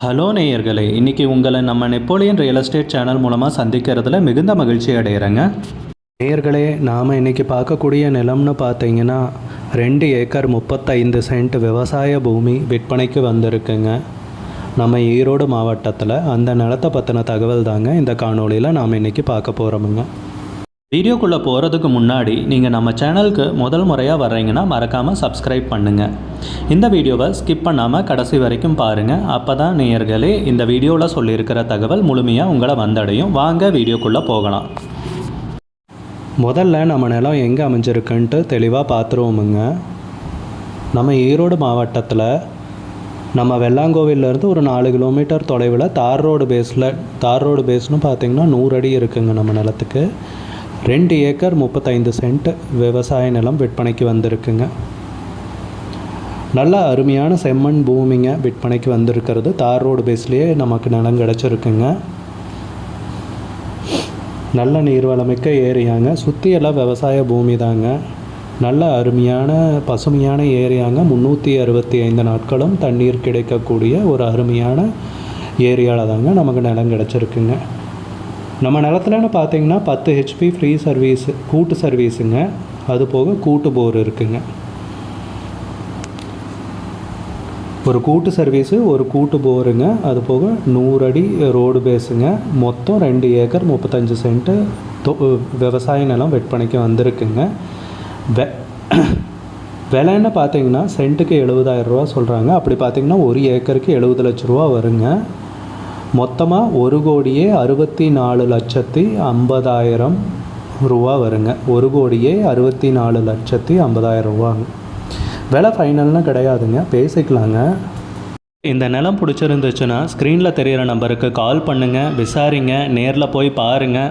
Hello நேயர்களே இன்றைக்கி உங்களை நம்ம நெப்போலியன் ரியல் எஸ்டேட் சேனல் மூலமாக சந்திக்கிறதுல மிகுந்த மகிழ்ச்சி அடைகிறேங்க நேயர்களே நாம் இன்றைக்கி பார்க்கக்கூடிய நிலம்னு பார்த்தீங்கன்னா ரெண்டு ஏக்கர் முப்பத்தைந்து சென்ட் விவசாய பூமி விற்பனைக்கு வந்திருக்குங்க. நம்ம ஈரோடு மாவட்டத்தில் அந்த நிலத்தை பற்றின தகவல் தாங்க இந்த காணொளியில் நாம் இன்றைக்கி பார்க்க போகிறோமுங்க வீடியோக்குள்ளே போகிறதுக்கு முன்னாடி நீங்கள் நம்ம சேனலுக்கு முதல் முறையாக வர்றீங்கன்னா மறக்காமல் சப்ஸ்கிரைப் பண்ணுங்கள் இந்த வீடியோவை ஸ்கிப் பண்ணாமல் கடைசி வரைக்கும் பாருங்கள் அப்போ தான் நேயர்களே இந்த வீடியோவில் சொல்லியிருக்கிற தகவல் முழுமையாக உங்களை வந்தடையும். வாங்க வீடியோக்குள்ளே போகலாம். முதல்ல நம்ம நிலம் எங்கே அமைஞ்சிருக்குன்ட்டு தெளிவாக பார்த்துருவோமுங்க நம்ம ஈரோடு மாவட்டத்தில் நம்ம வெள்ளாங்கோவிலேருந்து ஒரு நாலு கிலோமீட்டர் தொலைவில் தார் ரோடு பேஸில் தார் ரோடு பேஸ்னு பார்த்திங்கன்னா நூறு அடி இருக்குங்க நம்ம நிலத்துக்கு. ரெண்டு ஏக்கர் முப்பத்தைந்து சென்ட் விவசாய நிலம் விற்பனைக்கு வந்திருக்குங்க. நல்ல அருமையான செம்மண் பூமிங்க விற்பனைக்கு வந்திருக்கிறது. தார் ரோடு பேஸ்லேயே நமக்கு நிலம் கிடச்சிருக்குங்க. நல்ல நீர்வளமிக்க ஏரியாங்க. சுற்றியெல்லாம் விவசாய பூமி தாங்க நல்ல அருமையான பசுமையான ஏரியாங்க. முந்நூற்றி அறுபத்தி ஐந்து நாட்களும் தண்ணீர் கிடைக்கக்கூடிய ஒரு அருமையான ஏரியாவில் தாங்க நமக்கு நிலம் கிடச்சிருக்குங்க. நம்ம நிலத்துலன்னு பார்த்தீங்கன்னா பத்து ஹெச்பி ஃப்ரீ சர்வீஸ் கூட்டு சர்வீஸுங்க அது போக கூட்டு போர் இருக்குங்க. ஒரு கூட்டு சர்வீஸு ஒரு கூட்டு போருங்க அது போக நூறு அடி ரோடு பேஸுங்க மொத்தம் ரெண்டு ஏக்கர் முப்பத்தஞ்சு சென்ட்டு தொ விவசாய நிலம் விற்பனைக்கு வந்திருக்குங்க. வெ விலைன்னு பார்த்தீங்கன்னா சென்ட்டுக்கு எழுபதாயிரம் ரூபா சொல்கிறாங்க அப்படி பார்த்தீங்கன்னா ஒரு ஏக்கருக்கு எழுபது லட்ச ரூபா வருங்க. மொத்தமாக ஒரு கோடியே அறுபத்தி நாலு லட்சத்தி ஐம்பதாயிரம் ரூபா வருங்க. ஒரு கோடியே அறுபத்தி நாலு லட்சத்தி ஐம்பதாயிரம் ரூபாங்க. விலை ஃபைனல்னு கிடையாதுங்க. பேசிக்கலாங்க. இந்த நிலம் பிடிச்சிருந்துச்சுன்னா ஸ்க்ரீனில் தெரிகிற நம்பருக்கு கால் பண்ணுங்கள் விசாரிங்க நேரில் போய் பாருங்கள்